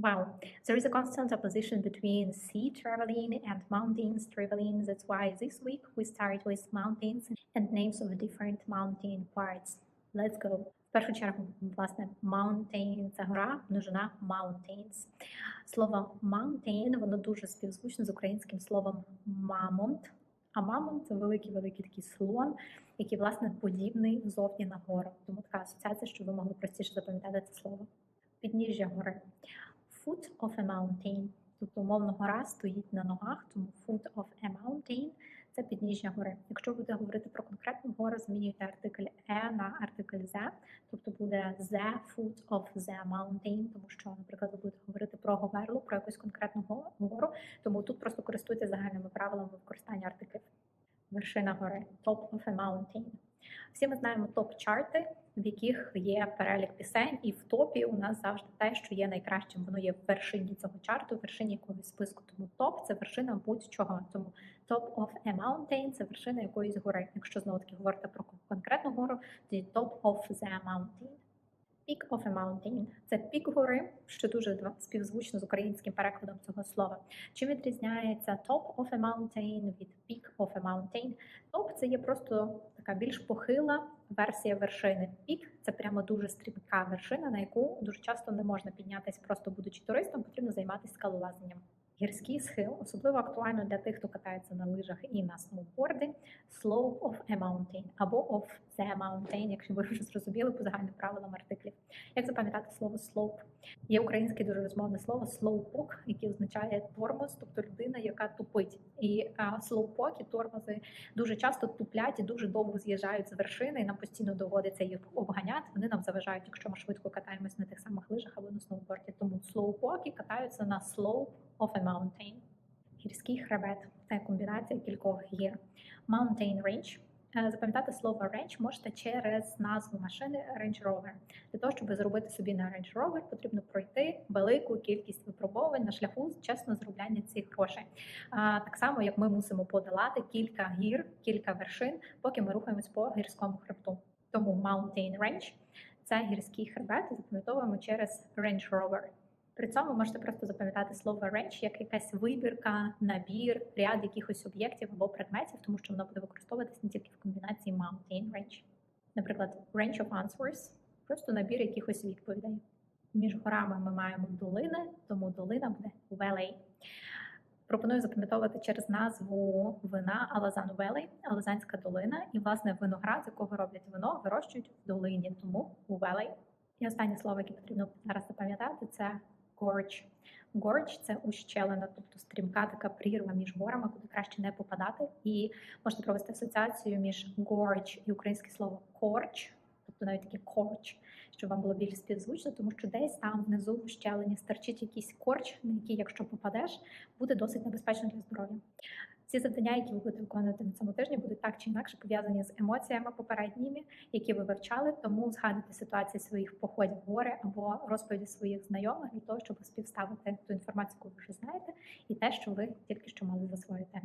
Wow, there is a constant opposition between sea traveling and mountains traveling. That's why this week we start with mountains and names of different mountain parts. Let's go. В першу чергу, власне, mountain – це гора, множина mountains. Слово mountain, воно дуже співзвучно з українським словом мамонт. А мамонт це великий-великий такий слон, який, власне, подібний зовні на гору. Тому така асоціація, що ви могли простіше запам'ятати це слово. Підніжжя гори. Foot of a mountain. Тобто, умовно, гора стоїть на ногах, тому foot of a mountain – це підніжжя гори. Якщо будете говорити про конкретну гору, змінюйте артикль «е» на артикль «the», тобто буде the foot of the mountain, тому що, наприклад, ви будете говорити про говерлу, про якусь конкретну гору, тому тут просто користуйтесь загальними правилами використання артиклів. Вершина гори top of a mountain. Всі ми знаємо топ-чарти, в яких є перелік пісень, і в топі у нас завжди те, що є найкращим. Воно є в вершині цього чарту, в вершині якогось списку. Тому топ це вершина будь-чого. Тому top of a mountain це вершина якоїсь гори. Якщо знову таки говорити про конкретну гору, тоді top of the mountain. Peak of a mountain – це пік гори, що дуже співзвучно з українським перекладом цього слова. Чим відрізняється top of a mountain від peak of a mountain? Це є просто така більш похила версія вершини. Пік це прямо дуже стрімка вершина, на яку дуже часто не можна піднятися, просто будучи туристом, потрібно займатися скалолазанням. Гірський схил особливо актуально для тих, хто катається на лижах і на сноуборді. Slope of a mountain або of the mountain, якщо ви вже зрозуміли по загальним правилам артиклів. Як запам'ятати слово slope? Є українське дуже розмовне слово slowpoke, яке означає тормоз, тобто людина, яка тупить. І slowpoke і тормози дуже часто туплять і дуже довго з'їжджають з вершини, і нам постійно доводиться їх обганяти. Вони нам заважають, якщо ми швидко катаємось на тих самих лижах або на сноуборді. Тому слоупоки катаються на slope of a mountain. Гірський хребет це комбінація кількох гір. Mountain range. Е, Запам'ятати слово range можете через назву машини Range Rover. Для того, щоб зробити собі на Range Rover, потрібно пройти велику кількість випробувань на шляху чесно заробляння цих грошей. Так само, як ми мусимо подолати кілька гір, кілька вершин, поки ми рухаємось по гірському хребту. Тому Mountain Range – це гірський хребет, запам'ятовуємо через Range Rover. При цьому можете просто запам'ятати слово range як якась вибірка, набір, ряд якихось об'єктів або предметів, тому що воно буде використовуватись не тільки в комбінації mountain range. Наприклад, range of answers просто набір якихось відповідей. Між горами ми маємо долини, тому долина буде valley. Пропоную запам'ятовувати через назву вина Алазан Valley, Алазанська долина, і власне виноград, з якого роблять вино, вирощують в долині, тому у Valley. І останнє слово, яке потрібно зараз запам'ятати, це gorge. Gorge – це ущелина, тобто стрімка така прірва між горами, куди краще не попадати. І можна провести асоціацію між gorge і українське слово корч, тобто навіть таке корч, щоб вам було більш співзвучно, тому що десь там внизу в ущелині стерчить якийсь корч, на який, якщо попадеш, буде досить небезпечно для здоров'я. Ці завдання, які ви будете виконувати на цьому тижні, будуть так чи інакше пов'язані з емоціями попередніми, які ви вивчали. Тому згадуйте ситуації своїх походів в гори або розповіді своїх знайомих для того, щоб співставити ту інформацію, яку ви вже знаєте, і те, що ви тільки що мали засвоїти.